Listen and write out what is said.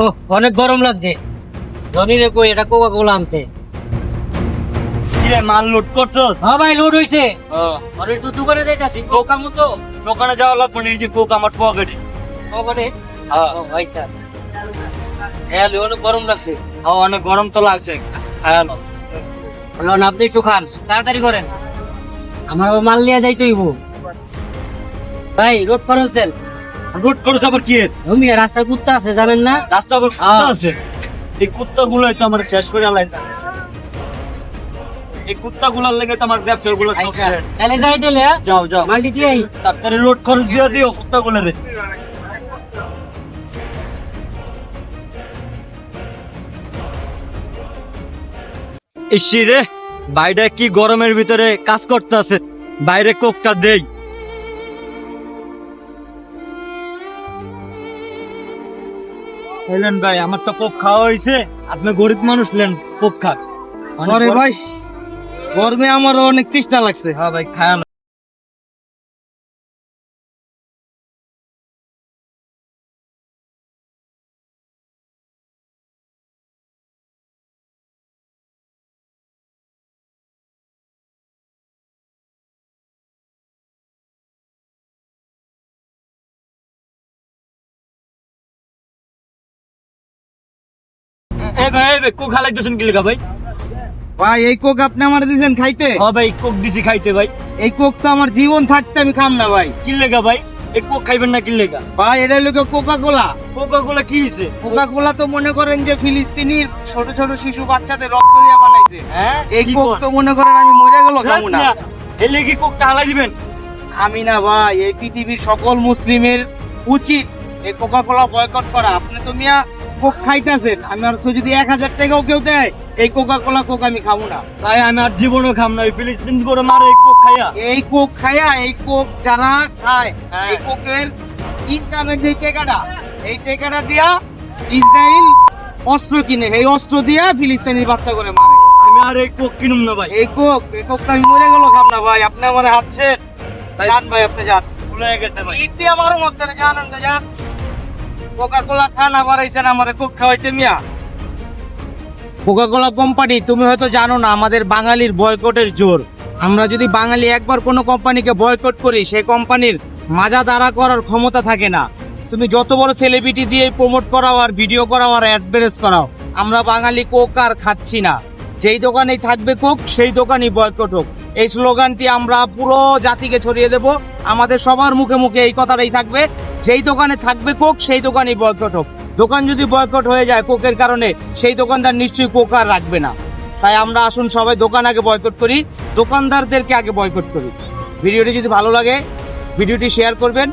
ও অনেক গরম লাগছে। জনি রে কই এটা কোকা কোলা আনতে কিরে মাল লোড করছ? হ্যাঁ ভাই হইছে। আর একটু দোকানে যাইতাছি কোকা মতো? দোকানে যাওয়া লাগবে না এই যে কোক আমার পকেটে ওখানে হ্যাঁ। ভাই স্যার হ্যাঁ অনেক গরম লাগছে। হ্যাঁ, অনেক গরম তো লাগছে। হ্যাঁ না। বলুন আপনি একটু খান। তাড়াতাড়ি করেন। আমার মাল নিয়ে যাইতে হইব। ভাই রোড খরচ দেন। লোড করছ আবার কি তুমি রাস্তায় কুত্তা আছে জানেন না রাস্তা আবার কুত্তা। আছে এই কুত্তা গুলোই তো আমার শেষ করে আলাই এই কুত্তা গুলার লেগে তো আমার ব্যবসা গুলো আচ্ছা। তাহলে যাই দিলে হ্যাঁ? যাও যাও মালটি দিয়ে। তারপরে লোড খরচ দিয়ে দিও কুত্তা গুলারে ইসি রে বাইরে কি গরমের ভিতরে কাজ করতে আছে বাইরে কোকটা দেই এলেন ভাই আমার তো কোক খাওয়া হয়েছে আপনি গরিব মানুষ লেন কোক খান। ভাই গরমে আমার অনেক তৃষ্ণা লাগছে। হ্যাঁ ভাই খায় এ ভাই এ ভাই কোক হালাই দিছেন কি ভাই? ভাই এই কোক আপনি আমার খাইতে? ভাই কোক দিছি খাইতে ভাই। এই কোক তো আমার জীবন থাকতে আমি খাম না ভাই। কি ভাই? এই কোক খাইবেন না কি ভাই এটা লোকে কোকা কোলা কোকা কোলা কি হয়েছে কোকা কোলা তো মনে করেন যে ফিলিস্তিনির ছোট ছোট শিশু বাচ্চাদের রক্ত দিয়ে বানাইছে। হ্যাঁ? এই কোক তো মনে করেন আমি মরে গেল না এলে কি কোকটা হালাই দিবেন? আমি না ভাই এই পৃথিবীর সকল মুসলিমের উচিত এই কোকা কোলা বয়কট করা। আপনি তো মিয়া কোক খাইতেছেন আমি আর তো যদি এক হাজার টাকাও কেউ দেয় এই কোকা কোলা কোক আমি খাব না। ভাই আমি আর জীবনও খাম না ফিলিস্তিন করে মারে এই কোক খাইয়া। এই কোক খায়া এই কোক যারা খায় হ্যাঁ। এই কোকের ইনকামের যে টাকাটা এই টাকাটা দিয়া ইসরায়েল অস্ত্র কিনে এই অস্ত্র দিয়া ফিলিস্তিনির বাচ্চা করে মারে। আমি আর এই কোক কিনুম না ভাই। এই কোক এই কোকটা আমি মরে গেল খাব না ভাই আপনি আমার হাঁটছেন যান ভাই আপনি যান। ভুলে গেছে ভাই। ইট দিয়ে আমার মধ্যে যান আনতে যান। কোকা কোলা খান, আবার আইসেন আমার কোক খাওয়াইতে মিয়া। কোকা কোলা কোম্পানি তুমি হয়তো জানো না, আমাদের বাঙালির বয়কটের জোর। আমরা যদি বাঙালি একবার কোনো কোম্পানিকে বয়কট করি, সেই কোম্পানির মাজা দাঁড়া করার ক্ষমতা থাকে না। তুমি যত বড় সেলিব্রিটি দিয়ে প্রমোট করাও আর ভিডিও করাও আর অ্যাডভারেজ করাও, আমরা বাঙালি কোক আর খাচ্ছি না। যেই দোকানেই থাকবে কোক সেই দোকানই বয়কট হোক। এই স্লোগানটি আমরা পুরো জাতিকে ছড়িয়ে দেব। আমাদের সবার মুখে মুখে এই কথাটাই থাকবে যেই দোকানে থাকবে কোক, সেই দোকানেই বয়কট হোক। দোকান যদি বয়কট হয়ে যায় কোকের কারণে, সেই দোকানদার নিশ্চয়ই কোক আর রাখবে না। তাই আমরা আসুন সবাই দোকান আগে বয়কট করি, দোকানদারদেরকে আগে বয়কট করি। ভিডিওটি যদি ভালো লাগে, ভিডিওটি শেয়ার করবেন।